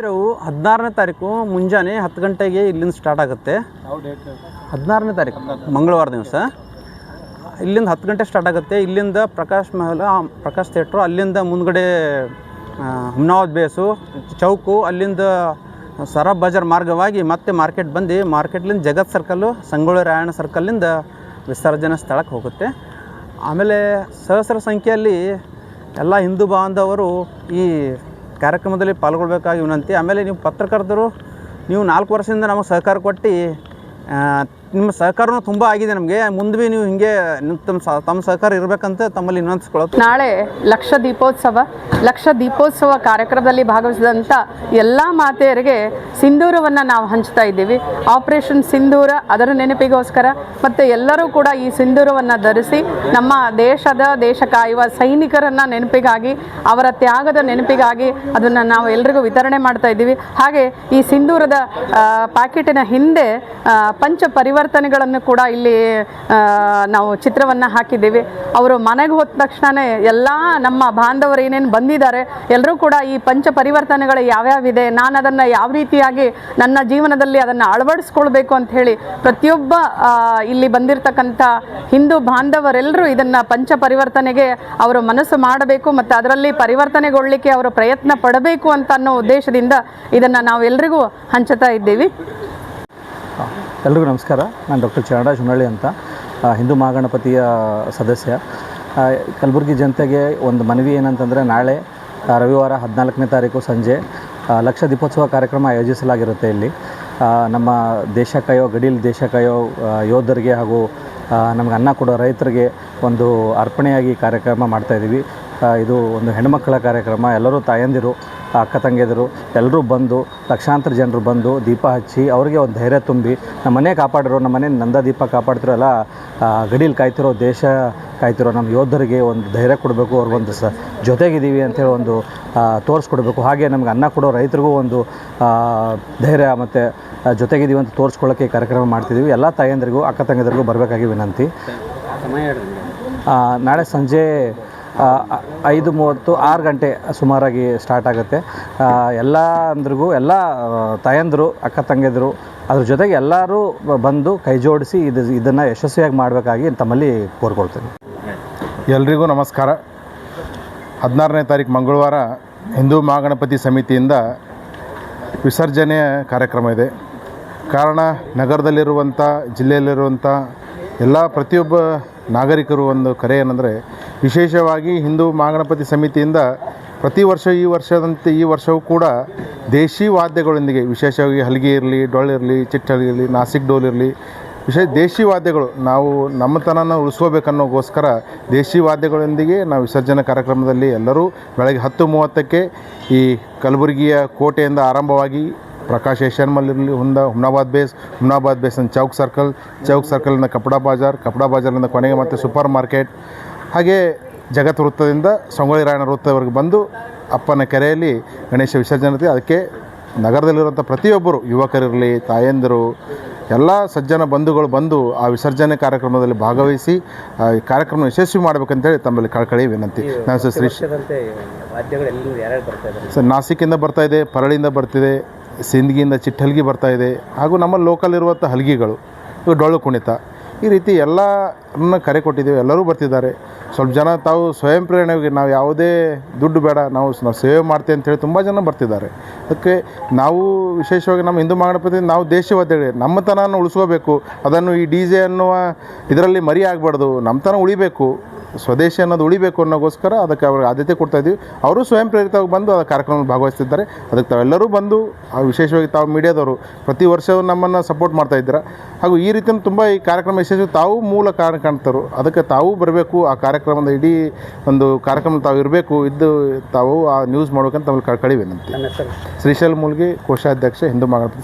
ಯಾತ್ರೆವು ಹದಿನಾರನೇ ತಾರೀಕು ಮುಂಜಾನೆ ಹತ್ತು ಗಂಟೆಗೆ ಇಲ್ಲಿಂದ ಸ್ಟಾರ್ಟ್ ಆಗುತ್ತೆ. ಹದಿನಾರನೇ ತಾರೀಕು, ಮಂಗಳವಾರ ದಿವಸ. ಇಲ್ಲಿಂದ ಹತ್ತು ಗಂಟೆ ಸ್ಟಾರ್ಟ್ ಆಗುತ್ತೆ. ಇಲ್ಲಿಂದ ಪ್ರಕಾಶ್ ಮಹಲ್ ಪ್ರಕಾಶ್ ಥಿಯೇಟ್ರು ಅಲ್ಲಿಂದ ಮುಂದ್ಗಡೆ ಹುಮ್ನಾವದ್ ಬೇಸು ಚೌಕು, ಅಲ್ಲಿಂದ ಸರಬ್ ಬಜಾರ್ ಮಾರ್ಗವಾಗಿ ಮತ್ತೆ ಮಾರ್ಕೆಟ್ ಬಂದು ಮಾರ್ಕೆಟ್ಲಿಂದ ಜಗತ್ ಸರ್ಕಲ್ಲು ಸಂಗೊಳ್ಳಿ ರಾಯಣ್ಣ ಸರ್ಕಲ್ಲಿಂದ ವಿಸರ್ಜನಾ ಸ್ಥಳಕ್ಕೆ ಹೋಗುತ್ತೆ. ಆಮೇಲೆ ಸಹಸ್ರ ಸಂಖ್ಯೆಯಲ್ಲಿ ಎಲ್ಲ ಹಿಂದೂ ಬಾಂಧವರು ಈ ಕಾರ್ಯಕ್ರಮದಲ್ಲಿ ಪಾಲ್ಗೊಳ್ಬೇಕಾಗಿ ವಿನಂತಿ. ಆಮೇಲೆ ನೀವು ಪತ್ರಕರ್ತರು ನೀವು ನಾಲ್ಕು ವರ್ಷದಿಂದ ನಮಗೆ ಸಹಕಾರ ಕೊಟ್ಟು ನಿಮ್ಮ ಸಹಕಾರನೂ ತುಂಬಾ ಆಗಿದೆ ನಮಗೆ. ಮುಂದೆ ನೀವು ಹಿಂಗೆ ತಮ್ಮ ತಮ್ಮ ಸಹಕಾರ ಇರಬೇಕಂತ ತಮ್ಮಲ್ಲಿ ವಿನಂತಿಸ್ಕೊಳ್ಳೋದು ನಾಳೆ ಲಕ್ಷ ದೀಪೋತ್ಸವ ಲಕ್ಷ ದೀಪೋತ್ಸವ ಕಾರ್ಯಕ್ರಮದಲ್ಲಿ ಭಾಗವಹಿಸಿದಂಥ ಎಲ್ಲ ಮಾತೆಯರಿಗೆ ಸಿಂಧೂರವನ್ನು ನಾವು ಹಂಚ್ತಾ ಇದ್ದೀವಿ. ಆಪರೇಷನ್ ಸಿಂಧೂರ ಅದರ ನೆನಪಿಗೋಸ್ಕರ ಮತ್ತು ಎಲ್ಲರೂ ಕೂಡ ಈ ಸಿಂಧೂರವನ್ನು ಧರಿಸಿ ನಮ್ಮ ದೇಶದ ದೇಶ ಕಾಯುವ ಸೈನಿಕರನ್ನು ನೆನಪಿಗಾಗಿ ಅವರ ತ್ಯಾಗದ ನೆನಪಿಗಾಗಿ ಅದನ್ನು ನಾವು ಎಲ್ರಿಗೂ ವಿತರಣೆ ಮಾಡ್ತಾ ಇದ್ದೀವಿ. ಹಾಗೆ ಈ ಸಿಂಧೂರದ ಆ, ಪ್ಯಾಕೆಟಿನ ಹಿಂದೆ ಆ, ಪಂಚ ಪರಿವರ್ತನೆಗಳನ್ನು ಕೂಡ ಇಲ್ಲಿ ನಾವು ಚಿತ್ರವನ್ನು ಹಾಕಿದ್ದೀವಿ. ಅವರು ಮನೆಗೆ ಹೋದ ತಕ್ಷಣವೇ ಎಲ್ಲ ನಮ್ಮ ಬಾಂಧವರು ಏನೇನು ಬಂದಿದ್ದಾರೆ ಎಲ್ಲರೂ ಕೂಡ ಈ ಪಂಚ ಪರಿವರ್ತನೆಗಳು ಯಾವ್ಯಾವಿದೆ, ನಾನು ಅದನ್ನು ಯಾವ ರೀತಿಯಾಗಿ ನನ್ನ ಜೀವನದಲ್ಲಿ ಅದನ್ನು ಅಳವಡಿಸ್ಕೊಳ್ಬೇಕು ಅಂತ ಹೇಳಿ ಪ್ರತಿಯೊಬ್ಬ ಇಲ್ಲಿ ಬಂದಿರತಕ್ಕಂಥ ಹಿಂದೂ ಬಾಂಧವರೆಲ್ಲರೂ ಇದನ್ನು ಪಂಚ ಪರಿವರ್ತನೆಗೆ ಅವರು ಮನಸ್ಸು ಮಾಡಬೇಕು ಮತ್ತು ಅದರಲ್ಲಿ ಪರಿವರ್ತನೆಗೊಳ್ಳಲಿಕ್ಕೆ ಅವರು ಪ್ರಯತ್ನ ಪಡಬೇಕು ಅಂತ ಅನ್ನೋ ಉದ್ದೇಶದಿಂದ ಇದನ್ನು ನಾವು ಎಲ್ರಿಗೂ ಹಂಚುತ್ತಾ ಇದ್ದೀವಿ. ಎಲ್ರಿಗೂ ನಮಸ್ಕಾರ. ನಾನು ಡಾಕ್ಟರ್ ಚರಣರಾಜ್ ಹುನಳ್ಳಿ ಅಂತ ಹಿಂದೂ ಮಹಾಗಣಪತಿಯ ಸದಸ್ಯ. ಕಲಬುರಗಿ ಜನತೆಗೆ ಒಂದು ಮನವಿ ಏನಂತಂದರೆ ನಾಳೆ ರವಿವಾರ ಹದಿನಾಲ್ಕನೇ ತಾರೀಕು ಸಂಜೆ ಲಕ್ಷ ದೀಪೋತ್ಸವ ಕಾರ್ಯಕ್ರಮ ಆಯೋಜಿಸಲಾಗಿರುತ್ತೆ ಇಲ್ಲಿ. ನಮ್ಮ ದೇಶ ಕಾಯೋ ಗಡಿಲ್ ದೇಶ ಕಾಯೋ ಯೋಧರಿಗೆ ಹಾಗೂ ನಮ್ಗೆ ಅನ್ನ ಕೊಡೋ ರೈತರಿಗೆ ಒಂದು ಅರ್ಪಣೆಯಾಗಿ ಕಾರ್ಯಕ್ರಮ ಮಾಡ್ತಾಯಿದ್ದೀವಿ ಇದು ಒಂದು ಹೆಣ್ಮಕ್ಕಳ ಕಾರ್ಯಕ್ರಮ. ಎಲ್ಲರೂ ತಾಯಂದಿರು ಅಕ್ಕ ತಂಗಿಯದರು ಎಲ್ಲರೂ ಬಂದು ಲಕ್ಷಾಂತರ ಜನರು ಬಂದು ದೀಪ ಹಚ್ಚಿ ಅವರಿಗೆ ಒಂದು ಧೈರ್ಯ ತುಂಬಿ ನಮ್ಮ ಮನೆ ಕಾಪಾಡಿರೋ ನಮ್ಮ ಮನೆ ನಂದ ದೀಪ ಕಾಪಾಡ್ತಿರೋ ಎಲ್ಲ ಆ, ಗಡೀಲಿ ಕಾಯ್ತಿರೋ ದೇಶ ಕಾಯ್ತಿರೋ ನಮ್ಮ ಯೋಧರಿಗೆ ಒಂದು ಧೈರ್ಯ ಕೊಡಬೇಕು ಅವ್ರಿಗೊಂದು ಸ ಜೊತೆಗಿದ್ದೀವಿ ಅಂತೇಳಿ ಒಂದು ತೋರಿಸ್ಕೊಡ್ಬೇಕು. ಹಾಗೆ ನಮ್ಗೆ ಅನ್ನ ಕೊಡೋ ರೈತರಿಗೂ ಒಂದು ಧೈರ್ಯ ಮತ್ತು ಜೊತೆಗಿದ್ದೀವಿ ಅಂತ ತೋರಿಸ್ಕೊಳ್ಳೋಕ್ಕೆ ಈ ಕಾರ್ಯಕ್ರಮ ಮಾಡ್ತಿದ್ದೀವಿ. ಎಲ್ಲ ತಾಯಂದಿರಿಗೂ ಅಕ್ಕ ತಂಗಿಯರಿಗೂ ಬರಬೇಕಾಗಿ ವಿನಂತಿ. ನಾಳೆ ಸಂಜೆ ಐದು ಮೂವತ್ತು, ಆರು ಗಂಟೆ ಸುಮಾರಾಗಿ ಸ್ಟಾರ್ಟ್ ಆಗುತ್ತೆ. ಎಲ್ಲ ಅಂದ್ರಿಗೂ, ಎಲ್ಲ ತಾಯಂದಿರು, ಅಕ್ಕ ತಂಗಿದ್ರು ಅದ್ರ ಜೊತೆಗೆ ಎಲ್ಲರೂ ಬಂದು ಕೈ ಜೋಡಿಸಿ ಇದು, ಇದನ್ನು ಯಶಸ್ವಿಯಾಗಿ ಮಾಡಬೇಕಾಗಿ ತಮ್ಮಲ್ಲಿ ಕೋರ್ಕೊಳ್ತೇನೆ. ಎಲ್ರಿಗೂ ನಮಸ್ಕಾರ. ಹದಿನಾರನೇ ತಾರೀಕು ಮಂಗಳವಾರ ಹಿಂದೂ ಮಹಾಗಣಪತಿ ಸಮಿತಿಯಿಂದ ವಿಸರ್ಜನೆಯ ಕಾರ್ಯಕ್ರಮ ಇದೆ. ಕಾರಣ ನಗರದಲ್ಲಿರುವಂಥ, ಜಿಲ್ಲೆಯಲ್ಲಿರುವಂಥ ಎಲ್ಲ ಪ್ರತಿಯೊಬ್ಬ ನಾಗರಿಕರು ಒಂದು ಕರೆ ಏನಂದರೆ, ವಿಶೇಷವಾಗಿ ಹಿಂದೂ ಮಹಾಗಣಪತಿ ಸಮಿತಿಯಿಂದ ಪ್ರತಿ ವರ್ಷ ಈ ವರ್ಷದಂತೆ ಈ ವರ್ಷವೂ ಕೂಡ ದೇಶಿ ವಾದ್ಯಗಳೊಂದಿಗೆ, ವಿಶೇಷವಾಗಿ ಹಲಗೆ ಇರಲಿ ಡೊಳ್ಳಿರಲಿ ಚಿಟ್ಟಳಿ ಇರಲಿ, ನಾಸಿಕ್ ಡೋಲ್ ಇರಲಿ, ವಿಶೇಷ ದೇಶಿ ವಾದ್ಯಗಳು, ನಾವು ನಮ್ಮತನನ ಉಳಿಸ್ಕೋಬೇಕನ್ನೋಗೋಸ್ಕರ ದೇಶಿ ವಾದ್ಯಗಳೊಂದಿಗೆ ನಾವು ವಿಸರ್ಜನಾ ಕಾರ್ಯಕ್ರಮದಲ್ಲಿ ಎಲ್ಲರೂ ಬೆಳಗ್ಗೆ ಹತ್ತು ಮೂವತ್ತಕ್ಕೆ ಈ ಕಲಬುರಗಿಯ ಕೋಟೆಯಿಂದ ಆರಂಭವಾಗಿ ಪ್ರಕಾಶ್ ಏಷ್ಯನ್ ಮಾಲ್ ಇರಲಿ ಹುಂದ Humnabad base Humnabad base chowk circle chowk ಸರ್ಕಲ್ನ Kapda Bazaar Kapda ಬಾಜಾರ್ನಿಂದ ಕೊನೆಗೆ ಮತ್ತು ಸೂಪರ್ ಮಾರ್ಕೆಟ್ ಹಾಗೆ ಜಗತ್ ವೃತ್ತದಿಂದ ಸಂಗೊಳ್ಳಿ ರಾಯಣ್ಣ ವೃತ್ತದವರೆಗೆ ಬಂದು ಅಪ್ಪನ ಕೆರೆಯಲ್ಲಿ ಗಣೇಶ ವಿಸರ್ಜನೆ ಅದಕ್ಕೆ ನಗರದಲ್ಲಿರುವಂಥ ಪ್ರತಿಯೊಬ್ಬರು ಯುವಕರಿರಲಿ ತಾಯಂದಿರು ಎಲ್ಲ ಸಜ್ಜನ ಬಂಧುಗಳು ಬಂದು ಆ ವಿಸರ್ಜನೆ ಕಾರ್ಯಕ್ರಮದಲ್ಲಿ ಭಾಗವಹಿಸಿ ಆ ಈ ಕಾರ್ಯಕ್ರಮ ಯಶಸ್ವಿ ಮಾಡಬೇಕಂತೇಳಿ ತಮ್ಮಲ್ಲಿ ಕಳಕಳಿ ವಿನಂತಿ. ನಾನು ಸರ್ ಶ್ರೀ ಸರ್ ನಾಸಿಕಿಂದ ಬರ್ತಾ ಇದೆ ಪರಳಿಯಿಂದ ಬರ್ತಿದೆ ಸಿಂದಗಿಯಿಂದ ಚಿಟ್ಟಲ್ಗಿ ಬರ್ತಾ ಇದೆ ಹಾಗೂ ನಮ್ಮ ಲೋಕಲ್ ಇರುವಂಥ ಹಲಗಿಗಳು, ಇವು ಡೊಳ್ಳು ಕುಣಿತ. ಈ ರೀತಿ ಎಲ್ಲರನ್ನ ಕರೆ ಕೊಟ್ಟಿದ್ದೇವೆ, ಎಲ್ಲರೂ ಬರ್ತಿದ್ದಾರೆ. ಸ್ವಲ್ಪ ಜನ ತಾವು ಸ್ವಯಂ ಪ್ರೇರಣೆಗೆ ನಾವು ಯಾವುದೇ ದುಡ್ಡು ಬೇಡ, ನಾವು ನಾವು ಸೇವೆ ಮಾಡ್ತೇವೆ ಅಂತೇಳಿ ತುಂಬ ಜನ ಬರ್ತಿದ್ದಾರೆ. ಅದಕ್ಕೆ ನಾವು ವಿಶೇಷವಾಗಿ ನಮ್ಮ ಹಿಂದೂ ಮಹಾಗಣಪತಿ ನಾವು ದೇಶವಾದ್ಯಗಳೇ ನಮ್ಮತನವನ್ನು ಉಳಿಸ್ಕೋಬೇಕು. ಅದನ್ನು ಈ ಡಿ ಜೆ ಅನ್ನುವ ಇದರಲ್ಲಿ ಮರಿ ಆಗಬಾರ್ದು ನಮ್ಮತನ ಉಳಿಬೇಕು. ಸ್ವದೇಶಿ ಅನ್ನೋದು ಉಳಿಬೇಕು ಅನ್ನೋಗೋಸ್ಕರ ಅದಕ್ಕೆ ಅವ್ರಿಗೆ ಆದ್ಯತೆ ಕೊಡ್ತಾ ಇದ್ದೀವಿ. ಅವರು ಸ್ವಯಂ ಪ್ರೇರಿತವಾಗಿ ಬಂದು ಆ ಕಾರ್ಯಕ್ರಮದಲ್ಲಿ ಭಾಗವಹಿಸ್ತಿದ್ದಾರೆ. ಅದಕ್ಕೆ ತಾವೆಲ್ಲರೂ ಬಂದು ಆ ವಿಶೇಷವಾಗಿ ತಾವು ಮೀಡಿಯಾದವರು ಪ್ರತಿ ವರ್ಷವೂ ನಮ್ಮನ್ನು ಸಪೋರ್ಟ್ ಮಾಡ್ತಾ ಇದ್ದೀರಾ. ಹಾಗೂ ಈ ರೀತಿ ತುಂಬ ಈ ಕಾರ್ಯಕ್ರಮ ಯಶಸ್ವಿ ತಾವು ಮೂಲ ಕಾರಣ ಕಾಣ್ತಾರೋ ಅದಕ್ಕೆ ತಾವು ಬರಬೇಕು ಆ ಕಾರ್ಯಕ್ರಮದ ಇಡೀ ಒಂದು ಕಾರ್ಯಕ್ರಮ ತಾವು ಇರಬೇಕು ಇದ್ದು ತಾವು ಆ ನ್ಯೂಸ್ ಮಾಡ್ಬೇಕಂತ ತಮ್ಮಲ್ಲಿ ಕಳಿವೆ ವಿನಂತಿ ಶ್ರೀಶೈಲ್ ಮೂಲ್ಗಿ ಕೋಶಾಧ್ಯಕ್ಷ ಹಿಂದೂ ಮಹಾಗಣಪತಿ